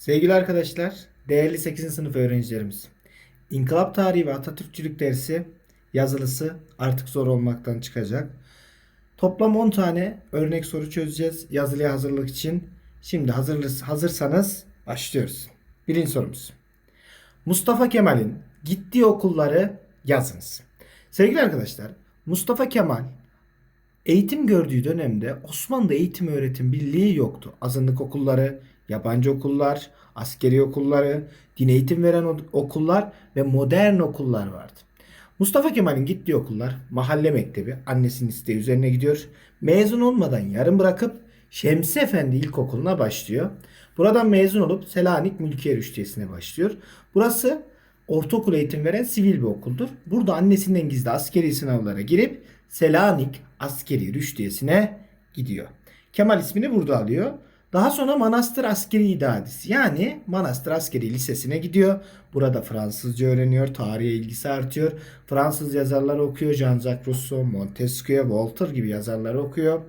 Sevgili arkadaşlar, değerli 8. sınıf öğrencilerimiz. İnkılap tarihi ve Atatürkçülük dersi yazılısı artık zor olmaktan çıkacak. Toplam 10 tane örnek soru çözeceğiz yazılıya hazırlık için. Şimdi hazır, hazırsanız başlıyoruz. Birinci sorumuz. Mustafa Kemal'in gittiği okulları yazınız. Sevgili arkadaşlar, Mustafa Kemal Eğitim gördüğü dönemde Osmanlı'da eğitim öğretim birliği yoktu. Azınlık okulları, yabancı okullar, askeri okulları, din eğitim veren okullar ve modern okullar vardı. Mustafa Kemal'in gittiği okullar mahalle mektebi, annesinin isteği üzerine gidiyor. Mezun olmadan yarım bırakıp Şemsi Efendi İlkokulu'na başlıyor. Buradan mezun olup Selanik Mülkiye Rüştiyesi'ne başlıyor. Burası ortaokul eğitim veren sivil bir okuldur. Burada annesinden gizli askeri sınavlara girip Selanik Askeri Rüştiyesi'ne gidiyor. Kemal ismini burada alıyor. Daha sonra Manastır Askeri İdadisi yani Manastır Askeri Lisesi'ne gidiyor. Burada Fransızca öğreniyor, tarihe ilgisi artıyor. Fransız yazarları okuyor. Jean-Jacques Rousseau, Montesquieu, Voltaire gibi yazarları okuyor.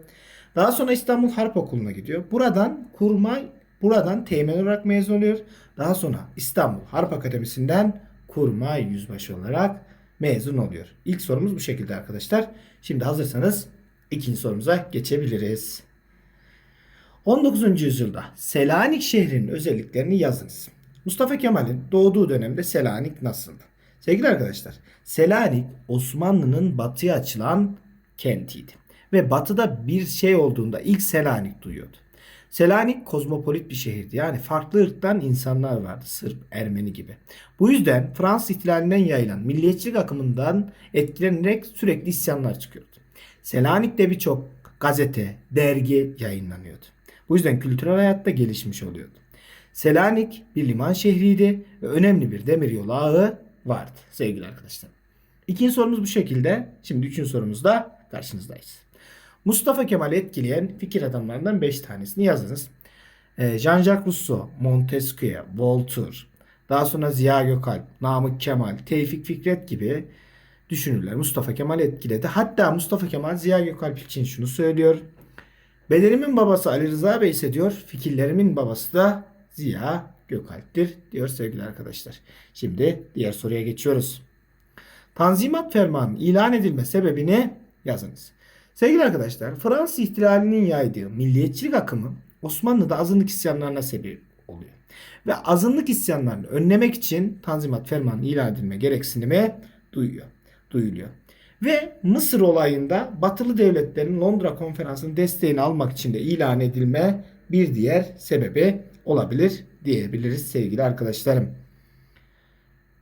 Daha sonra İstanbul Harp Okulu'na gidiyor. Buradan kurmay, buradan teğmen olarak mezun oluyor. Daha sonra İstanbul Harp Akademisi'nden kurmay yüzbaşı olarak mezun oluyor. İlk sorumuz bu şekilde arkadaşlar. Şimdi hazırsanız ikinci sorumuza geçebiliriz. 19. yüzyılda Selanik şehrinin özelliklerini yazınız. Mustafa Kemal'in doğduğu dönemde Selanik nasıldı? Sevgili arkadaşlar, Selanik Osmanlı'nın batıya açılan kentiydi. Ve batıda bir şey olduğunda ilk Selanik duyuyordu. Selanik kozmopolit bir şehirdi. Yani farklı ırktan insanlar vardı. Sırp, Ermeni gibi. Bu yüzden Fransız ihtilalinden yayılan milliyetçilik akımından etkilenerek sürekli isyanlar çıkıyordu. Selanik'te birçok gazete, dergi yayınlanıyordu. Bu yüzden kültürel hayatta gelişmiş oluyordu. Selanik bir liman şehriydi ve önemli bir demiryolu ağı vardı sevgili arkadaşlar. İkinci sorumuz bu şekilde. Şimdi üçüncü sorumuzda karşınızdayız. Mustafa Kemal'i etkileyen fikir adamlarından 5 tanesini yazınız. Ee, Jean-Jacques Rousseau, Montesquieu, Voltaire, daha sonra Ziya Gökalp, Namık Kemal, Tevfik Fikret gibi düşünürler Mustafa Kemal etkiledi. Hatta Mustafa Kemal Ziya Gökalp için şunu söylüyor. Bedenimin babası Ali Rıza Bey ise diyor, fikirlerimin babası da Ziya Gökalp'tir diyor sevgili arkadaşlar. Şimdi diğer soruya geçiyoruz. Tanzimat Fermanı'nın ilan edilme sebebini yazınız. Sevgili arkadaşlar, Fransız ihtilalinin yaydığı milliyetçilik akımı Osmanlı'da azınlık isyanlarına sebep oluyor. Ve azınlık isyanlarını önlemek için Tanzimat Fermanı ilan edilme gereksinimi duyuyor, duyuluyor. Ve Mısır olayında batılı devletlerin Londra konferansının desteğini almak için de ilan edilme bir diğer sebebi olabilir diyebiliriz sevgili arkadaşlarım.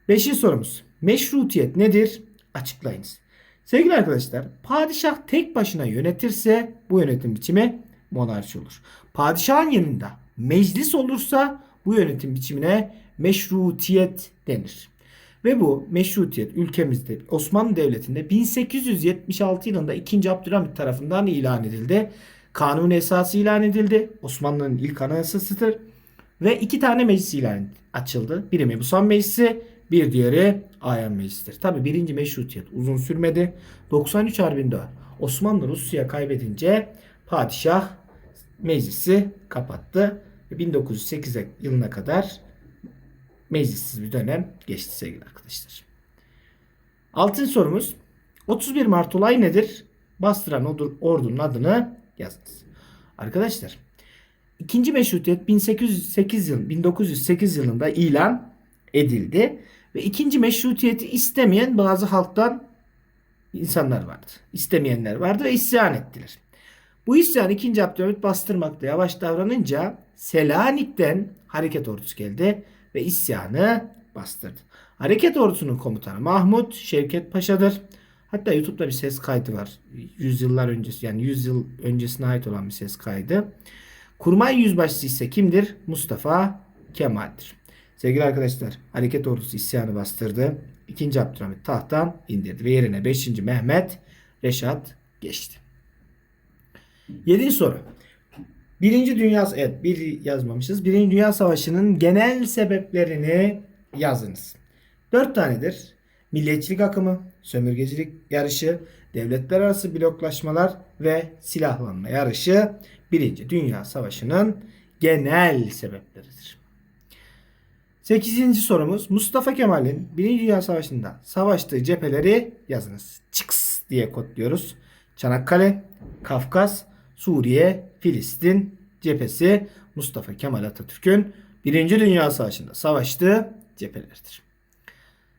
Beşinci sorumuz. Meşrutiyet nedir? Açıklayınız. Sevgili arkadaşlar, padişah tek başına yönetirse bu yönetim biçimi monarşi olur. Padişahın yanında meclis olursa bu yönetim biçimine meşrutiyet denir. Ve bu meşrutiyet ülkemizde Osmanlı Devleti'nde 1876 yılında 2. Abdülhamit tarafından ilan edildi. Kanun esası ilan edildi. Osmanlı'nın ilk anayasasıdır. Ve iki tane meclis ilan açıldı. Biri Mebusan Meclisi, bir diğeri Ayan Meclisi'dir. Tabi birinci meşrutiyet uzun sürmedi. 93 Harbi'nde Osmanlı Rusya kaybedince padişah meclisi kapattı. Ve 1908 yılına kadar meclissiz bir dönem geçti sevgili arkadaşlar. Altıncı sorumuz. 31 Mart olay nedir? Bastıran odur- ordunun adını yazınız. Arkadaşlar İkinci meşrutiyet 1808 yıl 1908 yılında ilan edildi ve ikinci meşrutiyeti istemeyen bazı halktan insanlar vardı. İstemeyenler vardı ve isyan ettiler. Bu isyan 2. Abdülhamit bastırmakta yavaş davranınca Selanik'ten hareket ordusu geldi ve isyanı bastırdı. Hareket ordusunun komutanı Mahmut Şevket Paşa'dır. Hatta YouTube'da bir ses kaydı var. Yüzyıllar öncesi yani 100 yıl öncesine ait olan bir ses kaydı. Kurmay yüzbaşısı ise kimdir? Mustafa Kemal'dir. Sevgili arkadaşlar hareket ordusu isyanı bastırdı. 2. Abdülhamit tahttan indirdi ve yerine 5. Mehmet Reşat geçti. 7. soru. Birinci Dünya evet bir yazmamışız. Birinci Dünya Savaşı'nın genel sebeplerini yazınız. 4 tanedir. Milliyetçilik akımı, sömürgecilik yarışı, devletler arası bloklaşmalar ve silahlanma yarışı Birinci Dünya Savaşı'nın genel sebepleridir. 8. sorumuz Mustafa Kemal'in 1. Dünya Savaşı'nda savaştığı cepheleri yazınız. Çıks diye kodluyoruz. Çanakkale, Kafkas, Suriye, Filistin cephesi Mustafa Kemal Atatürk'ün 1. Dünya Savaşı'nda savaştığı cephelerdir.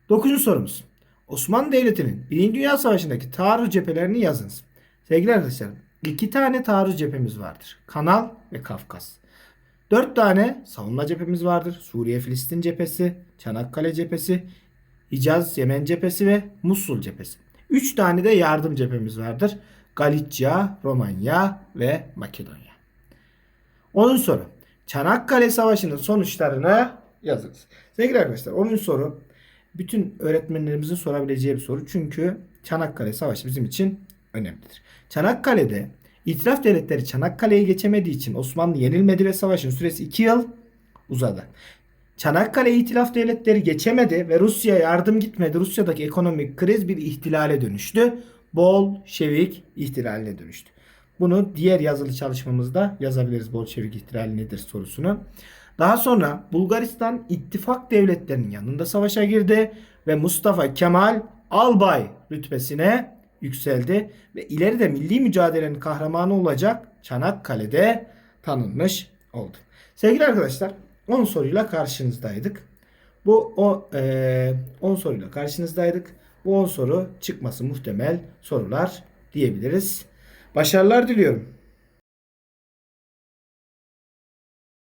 9. sorumuz. Osmanlı Devleti'nin 1. Dünya Savaşı'ndaki taarruz cephelerini yazınız. Sevgili arkadaşlar, iki tane taarruz cephemiz vardır. Kanal ve Kafkas. Dört tane savunma cephemiz vardır. Suriye Filistin cephesi, Çanakkale cephesi, Hicaz Yemen cephesi ve Musul cephesi. Üç tane de yardım cephemiz vardır. Galicia, Romanya ve Makedonya. 10. soru. Çanakkale Savaşı'nın sonuçlarını yazınız. Sevgili arkadaşlar 10. soru bütün öğretmenlerimizin sorabileceği bir soru. Çünkü Çanakkale Savaşı bizim için önemlidir. Çanakkale'de İtilaf devletleri Çanakkale'yi geçemediği için Osmanlı yenilmedi ve savaşın süresi 2 yıl uzadı. Çanakkale İtilaf devletleri geçemedi ve Rusya yardım gitmedi. Rusya'daki ekonomik kriz bir ihtilale dönüştü. Bolşevik ihtilaline dönüştü. Bunu diğer yazılı çalışmamızda yazabiliriz Bolşevik ihtilali nedir sorusunu. Daha sonra Bulgaristan ittifak devletlerinin yanında savaşa girdi ve Mustafa Kemal albay rütbesine yükseldi ve ileride milli mücadelenin kahramanı olacak Çanakkale'de tanınmış oldu. Sevgili arkadaşlar 10 soruyla karşınızdaydık. Bu o eee, 10 soruyla karşınızdaydık. Bu 10 soru çıkması muhtemel sorular diyebiliriz. Başarılar diliyorum.